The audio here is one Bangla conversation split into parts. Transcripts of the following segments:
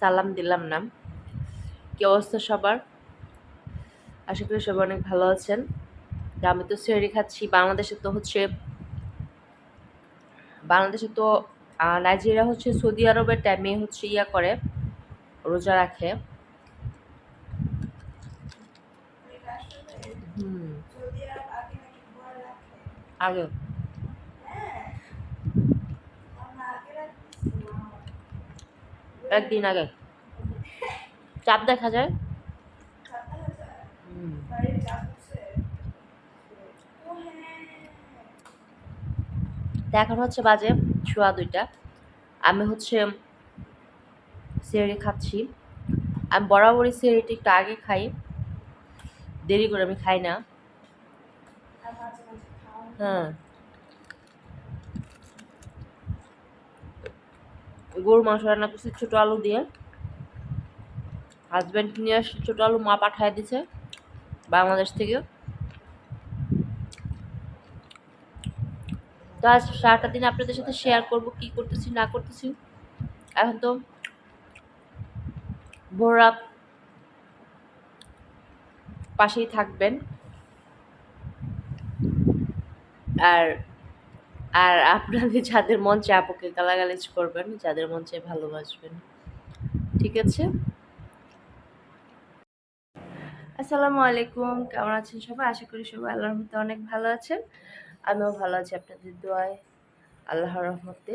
সালাম দিলাম না। কি অবস্থা সবার? আশা করি সবাই অনেক ভালো আছেন। আমি তো সেরি খাচ্ছি, বাংলাদেশে তো হচ্ছে বাংলাদেশে তো নাইজেরিয়া হচ্ছে সৌদি আরবের টাইমে হচ্ছে ইয়া করে, রোজা রাখে। হুম। আগে একদিন আগে। চাপ দেখা যায়। এখন হচ্ছে বাজে ছোয়া দুইটা। আমি হচ্ছে সেরি খাচ্ছি। আমি বরাবরই সেরিটি একটু আগে খাই। দেরি করে আমি খাই না। হ্যাঁ। গরুর মাংস রান্না করছি ছোটো আলু দিয়ে। হাজব্যান্ড নিয়ে আসছে ছোটো আলু, মা পাঠায় দিছে বাংলাদেশ থেকে। তো আজ সারাটা দিন আপনাদের সাথে শেয়ার করব, কি করতেছি, না করতেছি। এখন তো ভোরা পাশেই থাকবেন। আর আর আপনাদের যাদের চায় আপুকে গালাগালিজ করবেন, যাদের চায় ভালোবাসবেন। ঠিক আছে? আসসালামু আলাইকুম, কেমন আছেন সবাই? আশা করি সবাই আল্লাহর রহমতে অনেক ভালো আছেন। আমিও ভালো আছি আপনাদের দোয়ায়, আল্লাহর রহমতে।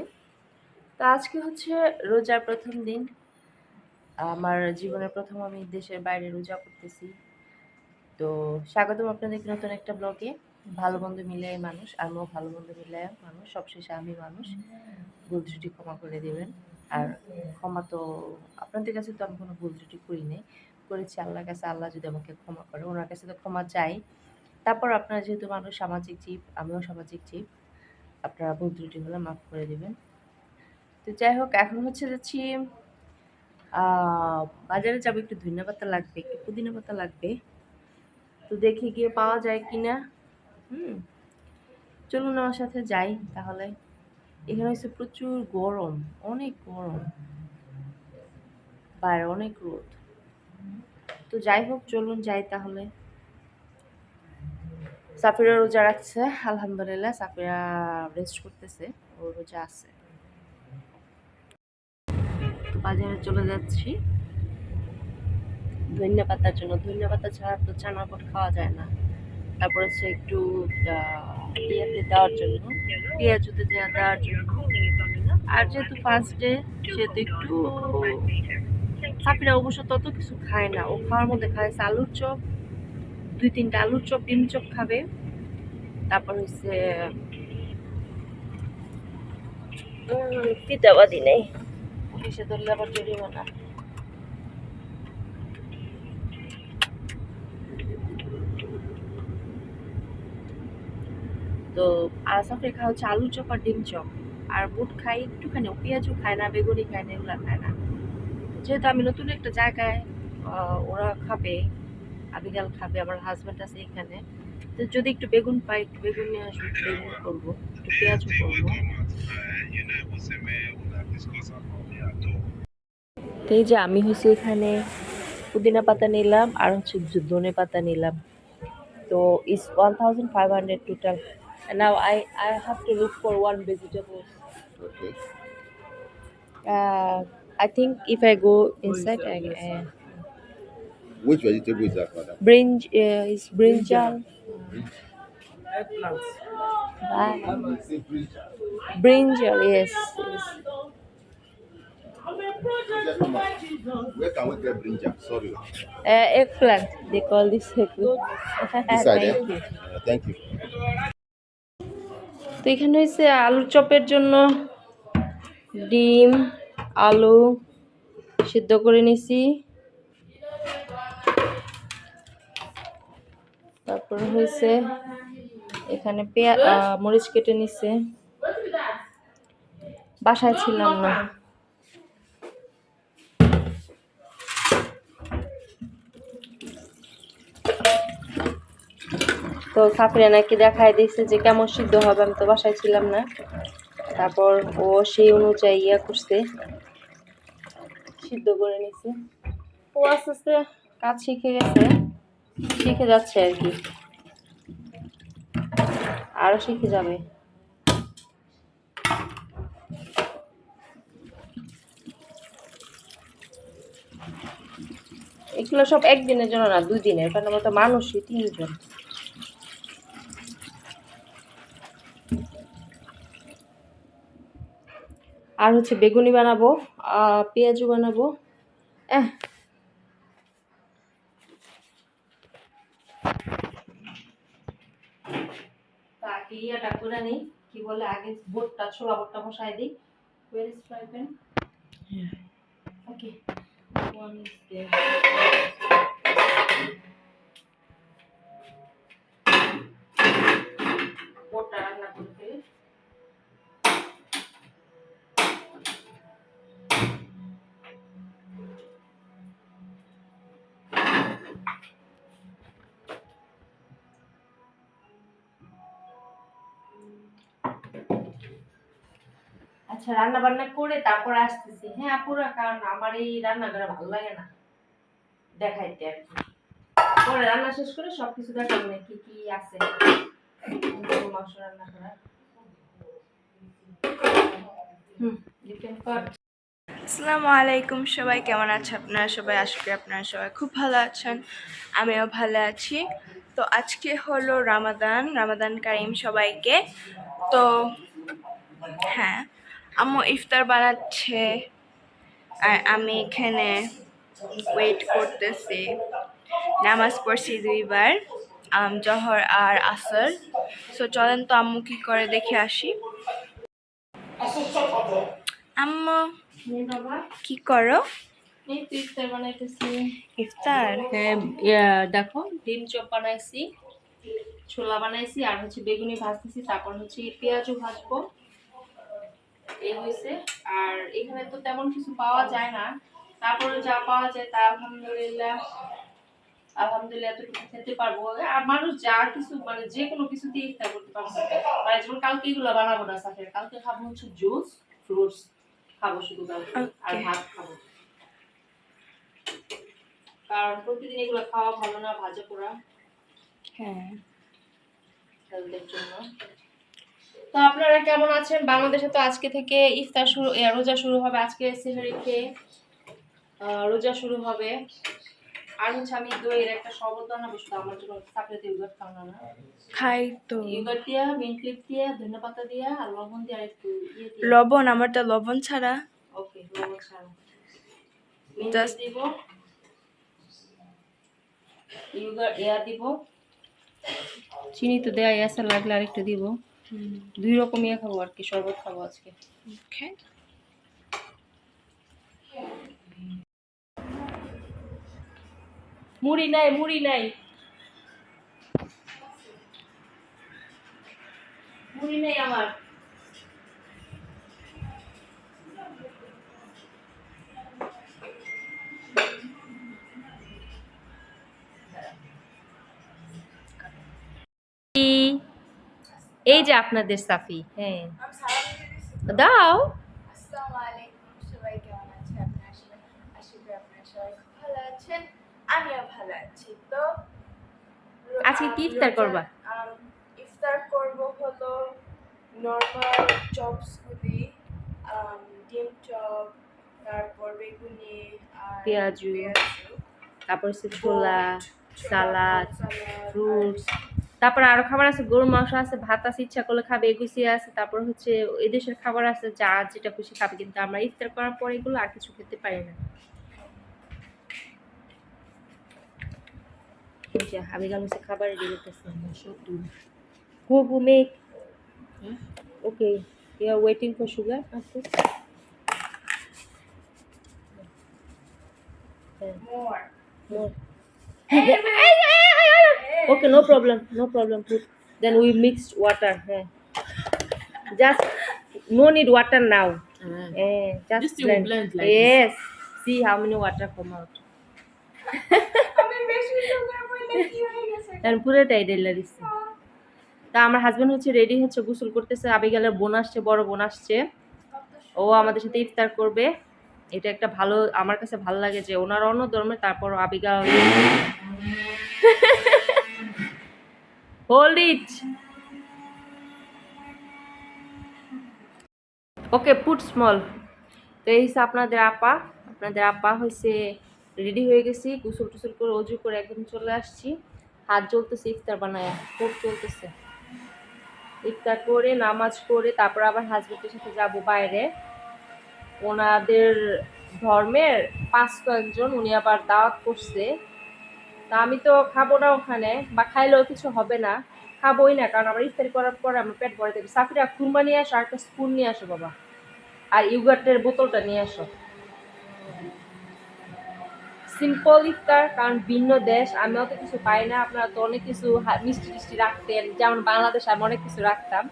তো আজকে হচ্ছে রোজার প্রথম দিন। আমার জীবনের প্রথম আমি দেশের বাইরে রোজা করতেছি। তো স্বাগতম আপনাদেরকে নতুন একটা ব্লগে। ভালো মন্দ মিলে মানুষ, আমিও ভালো মন্দ মিলে মানুষ, সবশেষে আমি মানুষ। ভুল ত্রুটি ক্ষমা করে দেবেন। আর ক্ষমা তো আপনাদের কাছে তো আমি কোনো ভুল ত্রুটি করি নাই। করেছি আল্লাহর কাছে, আল্লাহ যদি আমাকে ক্ষমা করে, ওনার কাছে তো ক্ষমা চাই। তারপর আপনারা যেহেতু মানুষ, সামাজিক জীব, আমিও সামাজিক জীব, আপনারা ভুল ত্রুটি হলে মাফ করে দেবেন। তো যাই হোক, এখন হচ্ছে যাচ্ছি বাজারে যাব, একটু ধনিয়া পাতা লাগবে, একটু পুদিনা পাতা লাগবে। তো দেখি গিয়ে পাওয়া যায় কিনা। চলুন আমার সাথে যাই তাহলে। এখানে হচ্ছে প্রচুর গরম, অনেক গরম। বাইরে অনেক রোদ। তো যাই হোক, চলুন যাই তাহলে। সাফিরা রোজা রাখছে, আলহামদুলিল্লাহ। সাফিরা রেস্ট করতেছে, ও রোজা আছে। বাজারে চলে যাচ্ছি। ধনিয়া পাতার জন্য। ধনিয়া পাতা ছাড়া তো চানাপট খাওয়া যায় না। তারপর হচ্ছে একটু পেঁয়াজে দেওয়ার জন্য। পেঁয়াজুতে দেওয়ার জন্য। আর যেহেতু ফার্স্ট ডে সেহেতু একটু সাফিরা অবশ্য তত কিছু খায় না। ও খাওয়ার মধ্যে খায় আলুর চপ দুই তিনটা আলুর চপ ডিম চপ খাবে। তারপর হচ্ছে পিতাবাদি নেই এসে ধরলে আবার জরিমানা। তো আর সাফরে খাওয়া হচ্ছে আলু চপ আর ডিম চপ। আর বুট খাই, একটুখানি পেঁয়াজও খায় না, বেগুনি খায় না, এগুলো খায় না। যেহেতু আমি নতুন একটা জায়গায় ওরা খাবে, আবিগাল খাবে, আমার হাজব্যান্ড আছে এখানে। তো যদি একটু বেগুন পাই, একটু বেগুন নিয়ে আসব, একটু বেগুন করব, একটু পেঁয়াজও করব। তো এই যে আমি হচ্ছে এখানে পুদিনা পাতা নিলাম, আর হচ্ছে ধনে পাতা নিলাম। তো is one thousand five hundred total And now I, I have to look for one vegetable. Okay. Uh, I think if I go inside, I, uh, Which vegetable is that, madam? brinj uh, it's brinjal. Bye. Brinjal, yes. yes. Where can we get brinjal? Sorry. Uh, eggplant. They call this eggplant. This eh? Thank you. Uh, thank you. তো এখানে হয়েছে আলুর চপের জন্য ডিম, আলু সিদ্ধ করে নিছি। তারপর হয়েছে এখানে পেঁয়া মরিচ কেটে নিছে। বাসায় ছিলাম না। তো সাফরিয়া নাকি দেখায় দিচ্ছে যে কেমন সিদ্ধ হবে, আমি তো বাসায় ছিলাম না। তারপর ও সেই অনুযায়ী ইয়া করছে, সিদ্ধ করে নিছে। ও আস্তে আস্তে কাজ শিখে গেছে, শিখে যাচ্ছে আর কি। আরও শিখে যাবে। এগুলো সব একদিনের জন্য না, দুই দিনের, কারণ আমরা তো মানুষই, তিনজন। আর হচ্ছে বেগুনি বানাবো পেঁয়াজু বানাবো। আগে ইয়াটা করে নিই কি বলে আগে বোটটা ছোলা বোটটা বসাই দিই। Fry pan? Okay. One আচ্ছা রান্না বান্না করে তারপর আসতেছি। হ্যাঁ আপুরা কারণ আমার এই রান্না রান্নাঘরে ভালো লাগে না দেখাইতে আর কি। পরে রান্না শেষ করে সবকিছু দেখাবো না কি কি আছে। মাংস রান্না করা। আসসালামু আলাইকুম, সবাই কেমন আছে? আপনারা সবাই, আশা করি আপনারা সবাই খুব ভালো আছেন। আমিও ভালো আছি। তো আজকে হলো রামাদান রামাদান কারিম সবাইকে। তো হ্যাঁ আম্মু ইফতার বানাচ্ছে। আর আমি এখানে ওয়েট করতেছি। নামাজ পড়ছি দুইবার জহর আর আসর। সো চলেন তো আম্মু কি করে দেখে আসি। আম্মু, কি করো? ইফতার? বানাইতেছি ইফতার হ্যাঁ দেখো, ডিম চপ বানাইছি, ছোলা বানাইছি, আর হচ্ছে বেগুনি ভাজতেছি, তারপর হচ্ছে পেঁয়াজও ভাজবো। এই হয়েছে। আর এখানে তো তেমন কিছু পাওয়া যায় না। তারপরে যা পাওয়া যায় তা আলহামদুলিল্লাহ আলহামদুলিল্লাহ এতটুকু খেতে পারব। আর মানুষ যা কিছু মানে যে কোনো কিছু দিয়ে ইফতার করতে পারব মানে যেমন কালকে এগুলো বানাবো না সাথে কালকে খাব হচ্ছে জুস ফ্রুটস। খাব শুধু আর ভাত খাব। কারণ প্রতিদিন এগুলো খাওয়া ভালো না ভাজা পোড়া। হ্যাঁ। হেলথের জন্য। তো আপনারা কেমন আছেন? বাংলাদেশে তো আজকে থেকে ইফতার শুরু রোজা শুরু হবে। আজকে সেহরি খেয়ে রোজা শুরু হবে। আর হচ্ছে আমি দইয়ের একটা শরবত বানাবো শুধু আমার জন্য চাকরিতে ইউগার খাওয়ানো না। খাই তো। ইউগার দিয়া মিন্ট ক্লিপ দিয়া ধনে পাতা দিয়া আর লবণ দিয়া একটু ইয়ে লবণ আমারটা লবণ ছাড়া। ওকে লবণ ছাড়া। Just- দিব। ইউগার এয়া দিব। চিনি তো দেয়া আছে লাগলে আরেকটু দিব। দুই রকম ইয়ে খাব আর কি শরবত খাব আজকে। মুড়ি নাই মুড়ি নাই। মুড়ি নাই আমার। এই যে আপনাদের সাফি হ্যাঁ। দাও। আসসালামু আলাইকুম সবাই কেমন আছেন? আপনারা সবাই আশা করি সবাই ভালো আছেন। আমিও ভালো আছি। তো আজকে কি ইফতার করবা? ইফতার করব হলো নর্মাল চপসগুলি ডিম চপ তারপর বেগুনি পেঁয়াজু, তারপর হচ্ছে ছোলা সালাদ, ফ্রুটস। তারপর আরও খাবার আছে গরুর মাংস আছে ভাত আছে ইচ্ছা করলে খাবে এগুচি আছে তারপর হচ্ছে এদেশের খাবার আছে যা যেটা খুশি খাবে কিন্তু আমরা ইফতার করার পর এগুলো আর কিছু খেতে পারি না। খাবার go go make okay you are waiting for sugar আচ্ছা। more. More. Okay, no problem, no problem. Put. Then we mixed water. eh. Just no need water now. Eh, just, Just you blend. blend like yes. this. See how many water come out. হয়ে And পুরোটাই ঢেলে দিচ্ছি তা আমার হাজবেন্ড হচ্ছে রেডি হচ্ছে গোসল করতেছে আবিগালের বোন আসছে বড় বোন আসছে ও আমাদের সাথে ইফতার করবে এটা একটা ভালো, আমার কাছে ভালো লাগে যে ওনার অন্য ধর্মে তারপর আবিগা hold it. Okay, put small. তো এই হচ্ছে আপনাদের আপা। আপনাদের আপা হয়েছে রেডি হয়ে গেছি, গোসল টুসল করে অজু করে একদম চলে আসছি। হাত জ্বলতেছে, ইফতার বানায় খুব চলতেছে ইফতার করে, নামাজ করে তারপর আবার হাজবেন্ডের সাথে যাব বাইরে। ওনাদের ধর্মের পাঁচ ছয়জন উনি আবার দাওয়াত করছে। তা আমি তো খাব না ওখানে বা খাইলেও কিছু হবে না, খাবোই না, কারণ আমার ইফতারি করার পর আমার পেট ভরে দেবে সাফিরা, খুরমা নিয়ে আসো আর একটা স্পুন নিয়ে আসো বাবা। আর ইউগার্টের বোতলটা নিয়ে আসো। সিম্পল ইফতার, কারণ ভিন্ন দেশ, আমি অত কিছু পাই না। আপনারা তো অনেক কিছু মিষ্টি টিষ্টি রাখতেন, যেমন বাংলাদেশে আমি অনেক কিছু রাখতাম।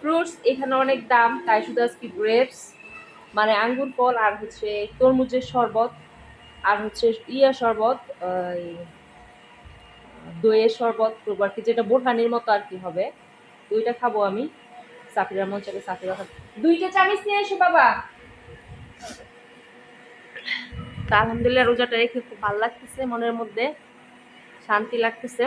ফ্রুটস এখানে অনেক দাম, তাই শুধু আজকে গ্রেপস মানে আঙ্গুর ফল আর হচ্ছে তরমুজের শরবত আর হচ্ছে ইয়া শরবত দইয়ের শরবত, আর কি যেটা বোরহানির মতো আর কি হবে, দুইটা খাব আমি। সাফিরার মন চাইলে সাফিরা দুইটা চামিচ নিয়ে এসো বাবা। আলহামদুলিল্লাহ রোজাটা রেখে খুব ভালো লাগতেছে, মনের মধ্যে শান্তি লাগতেছে।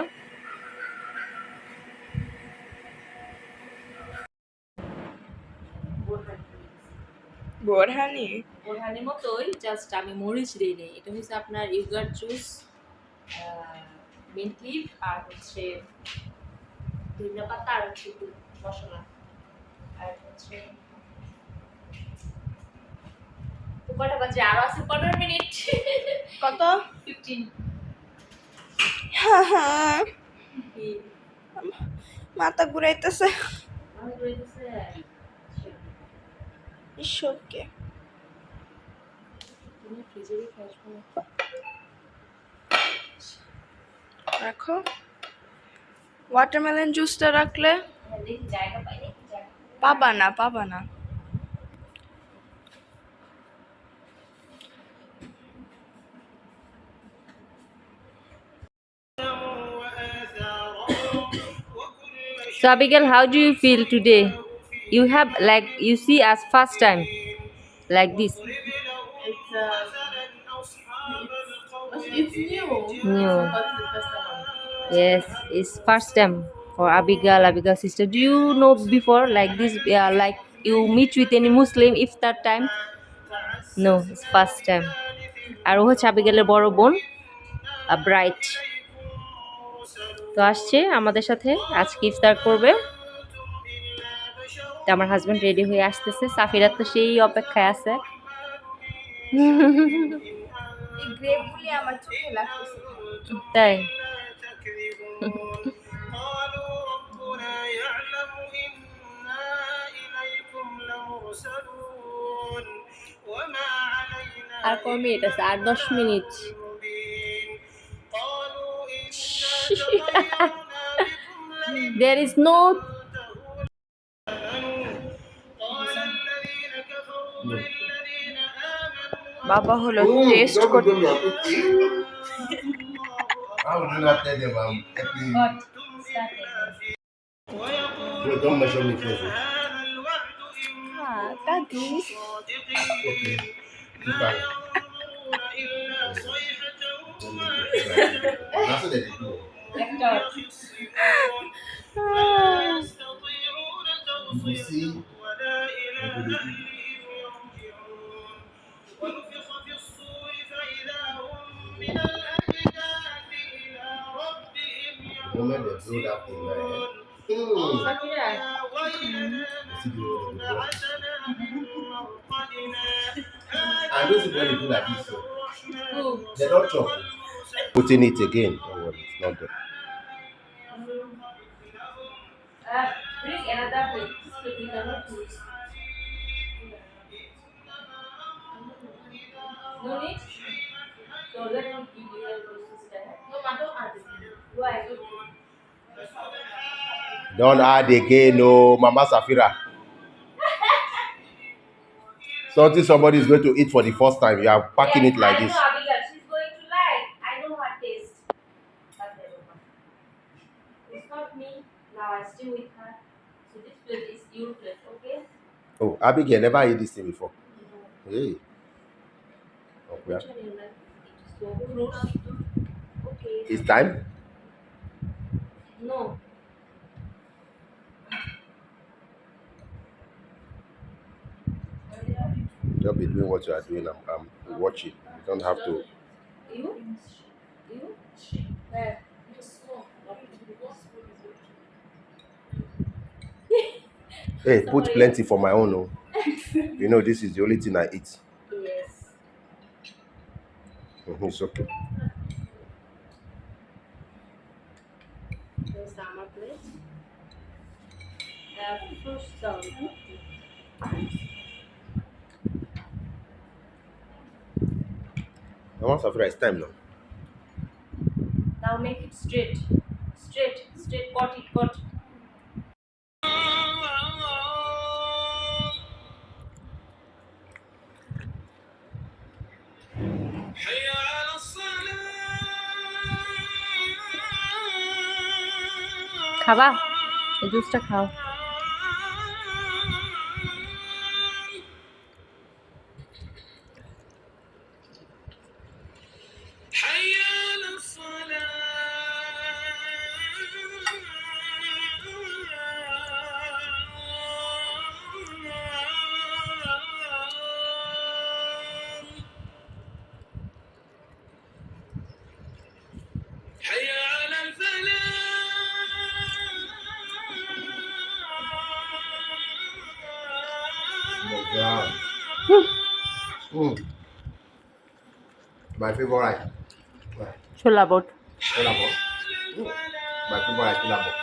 বোরহানি? বোরহানির মতোই জাস্ট আমি মরিচ দিই নেই। এটা হচ্ছে আপনার ইউগার জুস মিন্ট লিভ আর হচ্ছে ধনিয়া পাতা আর হচ্ছে একটু মশলা। আর হচ্ছে কটা বাজে আরও আছে পনেরো মিনিট। কত? ফিফটিন মাথা ঘুরাইতেছে। ঈশ্বরকে ফ্রিজেরই খাসবো রাখো ওয়াটারমেলন জুসটা রাখলে পাবা না পাবা না। So Abigail, how do you feel today? You have like you see as first time like this. It's uh, it's new. New. Yes, it's first time for Abigail, Abigail sister. Do you know before like this? Yeah, like you meet with any Muslim if that time? No, it's first time. আর ও হচ্ছে আবিগালের বড় বোন ব্রাইট তো আসছে আমাদের সাথে আজকে ইফতার করবে তো আমার হাজব্যান্ড রেডি হয়ে আসতেছে। সাফিরা তো সেই অপেক্ষায় আছে। তাই? আর ক মিনিট আছে? আর দশ মিনিট। দেয়ার ইজ নো বাবা হলো Oh, টেস্ট করতে you not let them blow that thing, man. Mm. See the way hmm. they do like this, so. they don't. Putting it again. Don't worry, it's not good. Don't add again, no, Mama Safira. Something somebody is going to eat for the first time. You are packing Yes, it like I this. know Abigail, she's going to like. I know her taste. It's not me. Now I stay with her. So this plate is your plate, okay? Oh, Abigail never eat this thing before. Hey, like? So fruits. Okay. It's time. No. Just be doing what you are doing. I'm, watching. You don't have to. Hey, put plenty for my own. Oh. you know, this is the only thing I eat. Yes. Mhm, It's okay. Come on, Safira, it's time now. Now make it straight. Straight, straight, got it, got it. খাবা এই জুসটা খাও อืมบายฟิบอะไรชลบทชลบทบายฟิบอะไรชลบท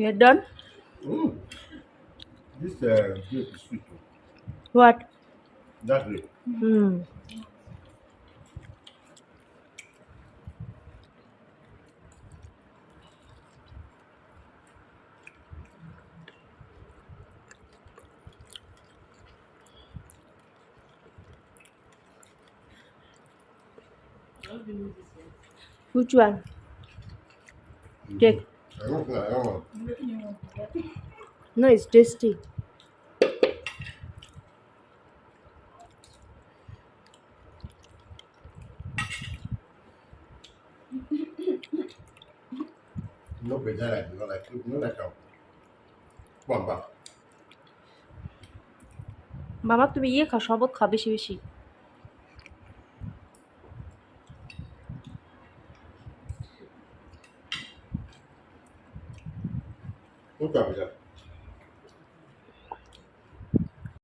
You're done? Mm. This uh, this is sweet. What? That it. Hmm. Which one? Take. I I. No, it's tasty. No better like no like no like how. One back. মামা তুমি ইয়ে খাও শরবত খাও বেশি বেশি What's up with that?